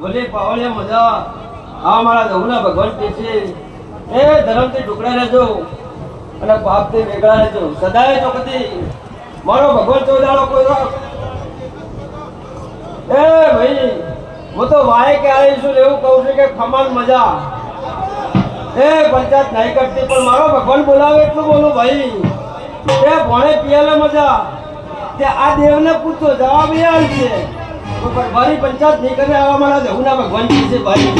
ભલે પાવળે મજા. આ મારા જમુના ભગવાન કે છે એ ધર્મથી ટુકડા રહેજો અને પાપથી વેગળા રહેજો. સદાય ચોકતી મારો ભગવાન ચોદાળો કોઈ એ ભાઈ, હું તો વાય કે આવીશું એવું કહું છું કે ખમાન મજા. એ પંચાયત નહીં કરતી, પણ મારો ભગવાન બોલાવે એટલું બોલું ભાઈ. એ ભણે પિયાલે મજા. તે આ દેવને પૂછો, જવાબ એ આવી પણ મારી પંચાયત નહીં કરે આવા મારા જહુના ભગવાન છે ભાઈ.